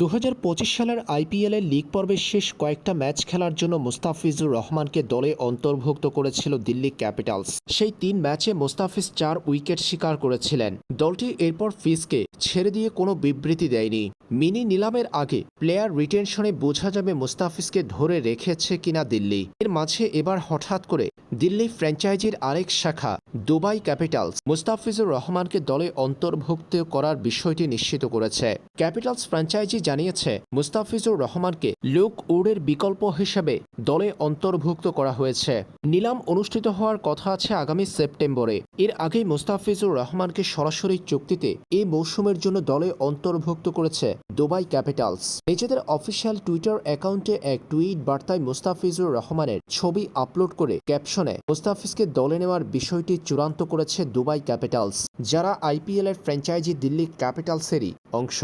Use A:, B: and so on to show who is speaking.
A: দু হাজার পঁচিশ সালের আইপিএলের লিগ পর্বের শেষ কয়েকটা ম্যাচ খেলার জন্য মুস্তাফিজুর রহমানকে দলে অন্তর্ভুক্ত করেছিল দিল্লি ক্যাপিটালস। সেই তিন ম্যাচে মুস্তাফিজ চার উইকেট শিকার করেছিলেন। দলটি এরপর ফিজকে ছেড়ে দিয়ে কোনো বিবৃতি দেয়নি। মিনি নিলামের আগে প্লেয়ার রিটেনশনে বোঝা যাবে মুস্তাফিজকে ধরে রেখেছে কিনা দিল্লি। এর মাঝে এবার হঠাৎ করে দিল্লি ফ্র্যাঞ্চাইজির আরেক শাখা, দুবাই ক্যাপিটালস, মুস্তাফিজুর রহমানকে দলে অন্তর্ভুক্ত করার বিষয়টি নিশ্চিত করেছে। ক্যাপিটালস ফ্র্যাঞ্চাইজি জানিয়েছে, মুস্তাফিজুর রহমানকে লুক উডের বিকল্প হিসেবে দলে অন্তর্ভুক্ত করা হয়েছে। নিলাম অনুষ্ঠিত হওয়ার কথা আছে আগামী সেপ্টেম্বরে। এর আগেই মুস্তাফিজুর রহমানকে সরাসরি চুক্তিতে এই মৌসুমের জন্য দলে অন্তর্ভুক্ত করেছে দুবাই ক্যাপিটালস। নিজেদের অফিসিয়াল টুইটার অ্যাকাউন্টে এক টুইট বার্তায় মুস্তাফিজুর রহমানের ছবি আপলোড করে ক্যাপশনে মুস্তাফিজকে দলে নেওয়ার বিষয়টি চূড়ান্ত করেছে দুবাই ক্যাপিটালস, যারা আইপিএল এর ফ্র্যাঞ্চাইজি দিল্লি ক্যাপিটালসেরই অংশ।